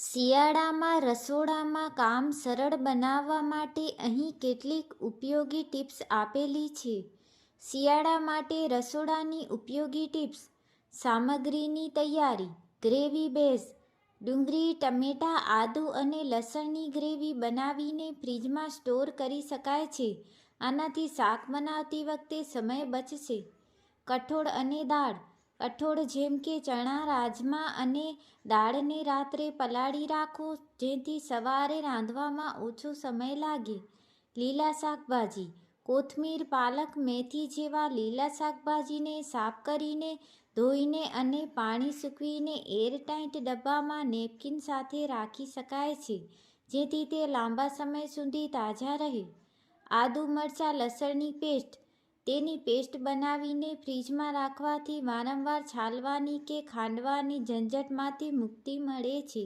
શિયાળામાં, રસોડામાં કામ સરળ બનાવવા માટે અહીં કેટલીક ઉપયોગી ટિપ્સ આપેલી છે. શિયાળા માટે રસોડાની ઉપયોગી ટિપ્સ. સામગ્રીની તૈયારી. Gravy base. ડુંગળી, ટમેટાં, આદુ અને લસણની ગ્રેવી બનાવીને ફ્રીજમાં સ્ટોર કરી શકાય છે. આનાથી શાક બનાવતી વખતે સમય બચશે. કઠોળ અને દાળ. કઠોળ જેમ કે ચણા, રાજમા અને દાળને રાત્રે પલાળી રાખો, જેથી સવારે રાંધવામાં ઓછો સમય લાગે. લીલા શાકભાજી. કોથમીર, પાલક, મેથી જેવા લીલા શાકભાજીને સાફ કરીને ધોઈને અને પાણી સૂકવીને એરટાઇટ ડબ્બામાં નેપકિન સાથે રાખી શકાય છે, જેથી તે લાંબા સમય સુધી તાજા રહે. આદુ મરચાં, લસણની પેસ્ટ. તેની પેસ્ટ બનાવીને ફ્રીજમાં રાખવાથી વારંવાર છાલવાની કે ખાંડવાની ઝંઝટમાંથી મુક્તિ મળે છે.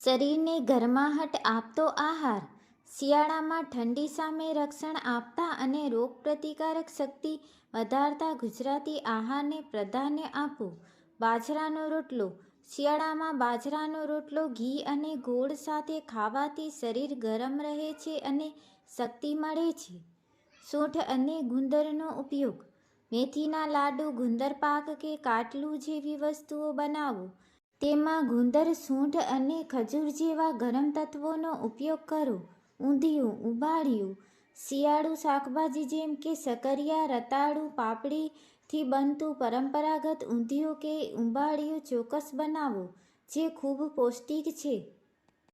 શરીરને ગરમાહટ આપતો આહાર, શિયાળામાં ઠંડી સામે રક્ષણ આપતા અને રોગપ્રતિકારક શક્તિ વધારતા ગુજરાતી આહારને પ્રધાન્ય આપો. બાજરાનો રોટલો, શિયાળામાં બાજરાનો રોટલો ઘી અને ગોળ સાથે ખાવાથી શરીર ગરમ રહે છે અને શક્તિ મળે છે. સૂંઠ અને ગુંદરનો ઉપયોગ. મેથીના લાડુ ગુંદર પાક કે કાટલું જેવી વસ્તુઓ બનાવો. તેમાં ગુંદર, સૂંઠ અને ખજૂર જેવા ગરમ તત્વોનો ઉપયોગ કરો. ઊંધિયું, ઉબાળ્યું, શિયાળુ શાકભાજી જેમ કે સકરિયા, રતાળુ, પાપડીથી બનતું પરંપરાગત ઊંધિયું કે ઉંબાળિયું ચોક્કસ બનાવો, જે ખૂબ પૌષ્ટિક છે.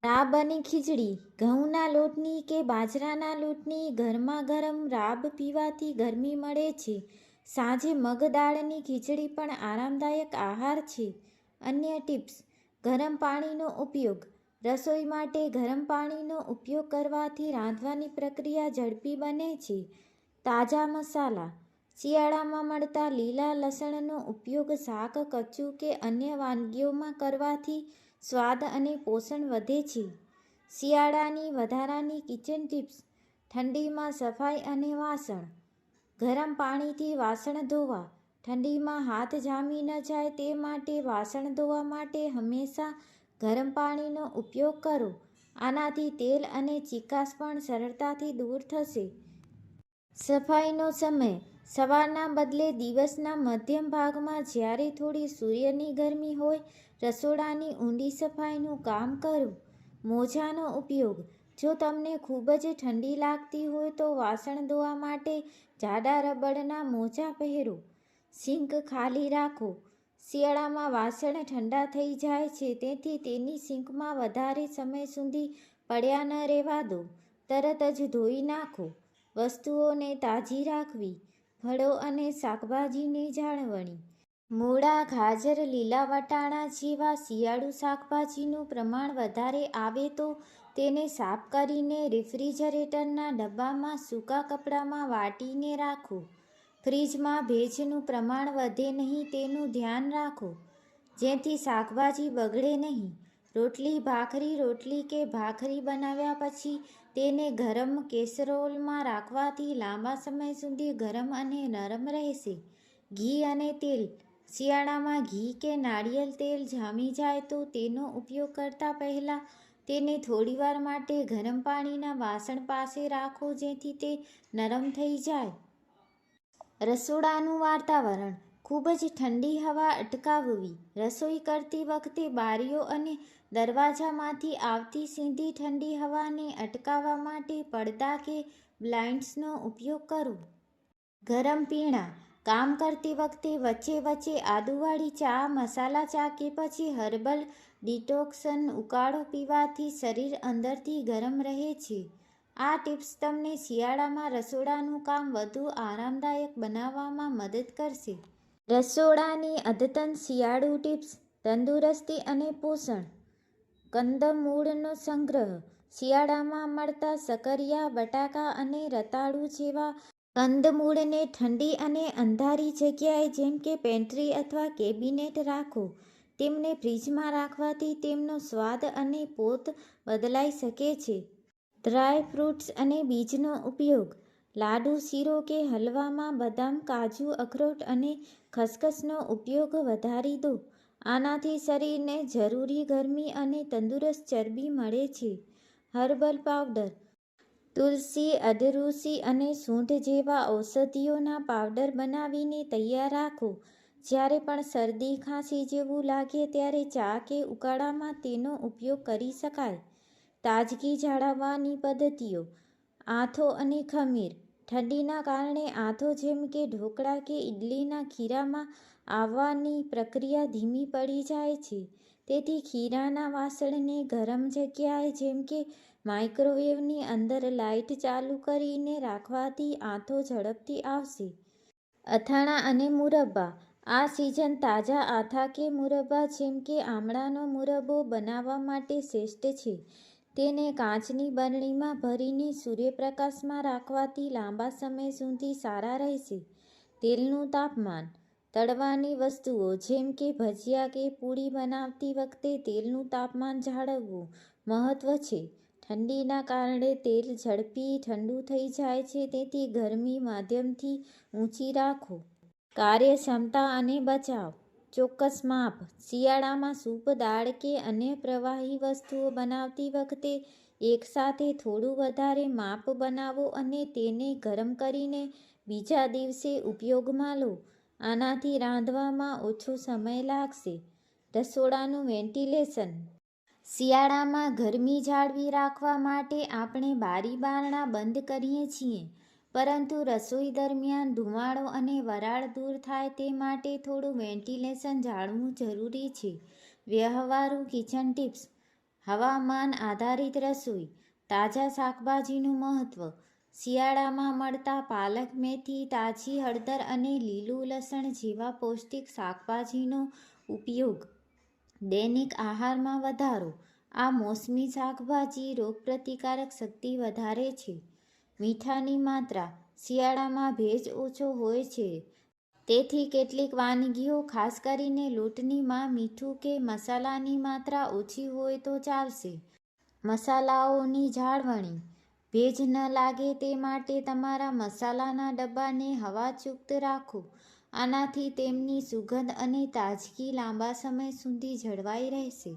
રાબ અને ખીચડી, ઘઉંના લોટની કે બાજરાના લોટની ગરમા ગરમ રાબ પીવાથી ગરમી મળે છે. સાંજે મગ દાળની ખીચડી પણ આરામદાયક આહાર છે. અન્ય ટિપ્સ, ગરમ પાણીનો ઉપયોગ. રસોઈ માટે ગરમ પાણીનો ઉપયોગ કરવાથી રાંધવાની પ્રક્રિયા ઝડપી બને છે. તાજા મસાલા, શિયાળામાં મળતા લીલા લસણનો ઉપયોગ શાક, કચું કે અન્ય વાનગીઓમાં કરવાથી સ્વાદ અને પોષણ વધે છે. શિયાળાની વધારાની કિચન ટિપ્સ. ઠંડીમાં સફાઈ અને વાસણ. ગરમ પાણીથી વાસણ ધોવા. ઠંડીમાં હાથ જામી ન જાય તે માટે વાસણ ધોવા માટે હંમેશા ગરમ પાણીનો ઉપયોગ કરો. આનાથી તેલ અને ચિકાસ પણ સરળતાથી દૂર થશે. સફાઈનો સમય. સવારના બદલે દિવસના મધ્યમ ભાગમાં જ્યારે થોડી સૂર્યની ગરમી હોય, રસોડાની ઊંડી સફાઈનું કામ કરો. મોજાનો ઉપયોગ. જો તમને ખૂબ જ ઠંડી લાગતી હોય તો વાસણ ધોવા માટે જાડા રબડના મોજા પહેરો. સિંક ખાલી રાખો. શિયાળામાં વાસણ ઠંડા થઈ જાય છે, તેથી તેની સિંકમાં વધારે સમય સુધી પડ્યા ન રહેવા દો. તરત જ ધોઈ નાખો. વસ્તુઓને તાજી રાખવી. ફળો અને શાકભાજીની જાળવણી. મૂળા, ગાજર, લીલા વટાણા જેવા શિયાળુ શાકભાજીનું પ્રમાણ વધારે આવે તો તેને સાફ કરીને રેફ્રિજરેટરના ડબ્બામાં સૂકા કપડામાં વાટીને રાખો. ફ્રીજમાં ભેજનું પ્રમાણ વધે નહીં તેનું ધ્યાન રાખો. જેથી શાકભાજી બગડે નહીં. રોટલી ભાખરી, રોટલી કે ભાખરી બનાવ્યા પછી તેને ગરમ કેસરોલમાં રાખવાથી લાંબા સમય સુધી ગરમ અને નરમ રહેશે. ઘી અને તેલ. શિયાળામાં ઘી કે નાળિયેર તેલ જામી જાય તો તેનો ઉપયોગ કરતા પહેલાં તેને થોડીવાર માટે ગરમ પાણીના વાસણ પાસે રાખો જેથી તે નરમ થઈ જાય. રસોડાનું વાતાવરણ. ખૂબ જ ઠંડી હવા અટકાવવી. રસોઈ કરતી વખતે બારીઓ અને દરવાજામાંથી આવતી સીધી ઠંડી હવાને અટકાવવા માટે પડદા કે બ્લાઇન્ડ્સનો ઉપયોગ કરો. ગરમ પીણા, કામ કરતી વખતે વચ્ચે વચ્ચે આદુવાળી ચા, મસાલા ચા કે પછી હર્બલ ડિટોક્સન ઉકાળો પીવાથી શરીર અંદરથી ગરમ રહે છે. આ ટિપ્સ તમને શિયાળામાં રસોડાનું કામ વધુ આરામદાયક બનાવવામાં મદદ કરશે. રસોડાની અદ્યતન શિયાળુ ટિપ્સ, તંદુરસ્તી અને પોષણ. કંદમૂળનો સંગ્રહ. શિયાળામાં મળતા સકરિયા, બટાકા અને રતાળુ જેવા કંદમૂળને ઠંડી અને અંધારી જગ્યાએ જેમ કે પેન્ટ્રી અથવા કેબિનેટ રાખો, તેમને ફ્રીજમાં રાખવાથી તેમનો સ્વાદ અને પોત બદલાઈ શકે છે. ડ્રાય ફ્રૂટ્સ અને બીજનો ઉપયોગ. લાડુ, શીરો કે હલવામાં બદામ, કાજુ, અખરોટ અને ખસખસનો ઉપયોગ વધારી દો. આનાથી શરીરને જરૂરી ગરમી અને તંદુરસ્ત ચરબી મળે છે. હર્બલ પાવડર, તુલસી, અદરૂસી અને સૂંઠ જેવા ઔષધિઓના પાવડર બનાવીને તૈયાર રાખો. જ્યારે પણ શરદી, ખાંસી જેવું લાગે ત્યારે ચા કે ઉકાળામાં તેનો ઉપયોગ કરી શકાય. તાજગી જાળવવાની પદ્ધતિઓ, આથો અને ખમીર. ઠંડીના કારણે આથો જેમ કે ઢોકળા કે ઇડલીના ખીરામાં આવવાની પ્રક્રિયા ધીમી પડી જાય છે. તેથી ખીરાના વાસણને ગરમ જગ્યાએ જેમ કે માઇક્રોવેવની અંદર લાઇટ ચાલુ કરીને રાખવાથી આથો ઝડપથી આવશે. અથાણા અને મુરબ્બા. આ સિઝન તાજા આથા કે મુરબ્બા જેમ કે આમળાનો મુરબ્બો બનાવવા માટે શ્રેષ્ઠ છે. તેને કાચની બરણીમાં ભરીને સૂર્યપ્રકાશમાં રાખવાથી લાંબા સમય સુધી સારા રહેશે. તેલનું તાપમાન. તળવાની વસ્તુઓ જેમ કે ભજીયા કે પૂરી બનાવતી વખતે તેલનું તાપમાન જાળવવું મહત્વ છે. ઠંડીના કારણે તેલ ઝડપી ઠંડુ થઈ જાય છે તેથી ગરમી માધ્યમથી ઊંચી રાખો. કાર્યક્ષમતા અને બચાવ. ચોક્કસ માપ. શિયાળામાં સૂપ, દાળ કે અન્ય પ્રવાહી વસ્તુઓ બનાવતી વખતે એકસાથે થોડું વધારે માપ બનાવો અને તેને ગરમ કરીને બીજા દિવસે ઉપયોગમાં લો. આનાથી રાંધવામાં ઓછો સમય લાગશે. રસોડાનું વેન્ટિલેશન. શિયાળામાં ગરમી જાળવી રાખવા માટે આપણે બારી બારણા બંધ કરીએ છીએ, પરંતુ રસોઈ દરમિયાન ધુમાડો અને વરાળ દૂર થાય તે માટે થોડું વેન્ટિલેશન જાળવવું જરૂરી છે. વ્યવહારુ કિચન ટિપ્સ. હવામાન આધારિત રસોઈ. તાજા શાકભાજીનું મહત્વ. શિયાળામાં મળતા પાલક, મેથી, તાજી હળદર અને લીલું લસણ જેવા પૌષ્ટિક શાકભાજીનો ઉપયોગ દૈનિક આહારમાં વધારો. આ મોસમી શાકભાજી રોગપ્રતિકારક શક્તિ વધારે છે. મીઠાની માત્રા શિયાળામાં ભેજ ઓછો હોય છે. તેથી કેટલીક વાનગીઓ, ખાસ કરીને લોટનીમાં મીઠું કે મસાલાની માત્રા ઓછી હોય તો ચાલશે. મસાલાઓની જાળવણી ભેજ ન લાગે તે માટે તમારા મસાલાના ડબ્બાને હવાચુક્ત રાખો. આનાથી તેમની સુગંધ અને તાજગી લાંબા સમય સુધી જળવાઈ રહેશે.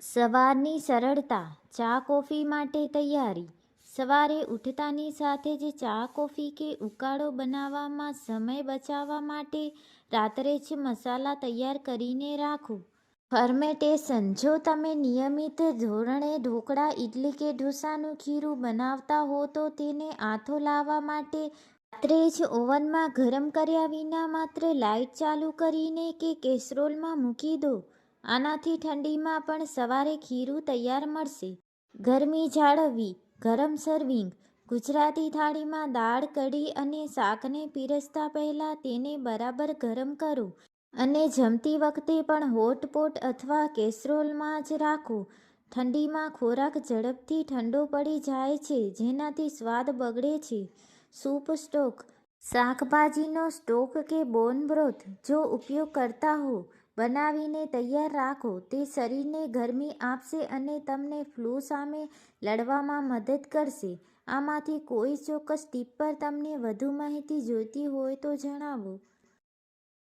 સવારની સરળતા, ચા કોફી માટે તૈયારી. સવારે ઉઠતાની સાથે જ ચા કોફી કે ઉકાળો બનાવવામાં સમય બચાવવા માટે રાત્રે જ મસાલા તૈયાર કરીને રાખો. ફર્મેન્ટેશન જો તમે નિયમિત ધોરણે ઢોકળા ઇડલી કે ઢોસાનું ખીરું બનાવતા હો તો તેને આથો લાવવા માટે રાત્રે જ ઓવનમાં ગરમ કર્યા વિના માત્ર લાઇટ ચાલુ કરીને કે કેસરોલમાં મૂકી દો. આનાથી ઠંડીમાં પણ સવારે ખીરું તૈયાર મળશે. ગરમી જાળવવી, ગરમ સર્વિંગ ગુજરાતી થાળીમાં દાળ, કઢી અને શાકને પીરસતા પહેલાં તેને બરાબર ગરમ કરો. અને જમતી વખતે પણ હોટપોટ અથવા કેસરોલમાં જ રાખો. ઠંડીમાં ખોરાક ઝડપથી ઠંડો પડી જાય છે, જેનાથી સ્વાદ બગડે છે. Soup stock. શાકભાજીનો સ્ટોક કે બોન બ્રોથ જો ઉપયોગ કરતા હો, બનાવીને તૈયાર રાખો. તે શરીરને ગરમી આપશે અને તમને ફ્લૂ સામે લડવામાં મદદ કરશે. આમાંથી કોઈ ચોક્કસ ટીપ પર તમને વધુ માહિતી જોઈતી હોય તો જણાવો.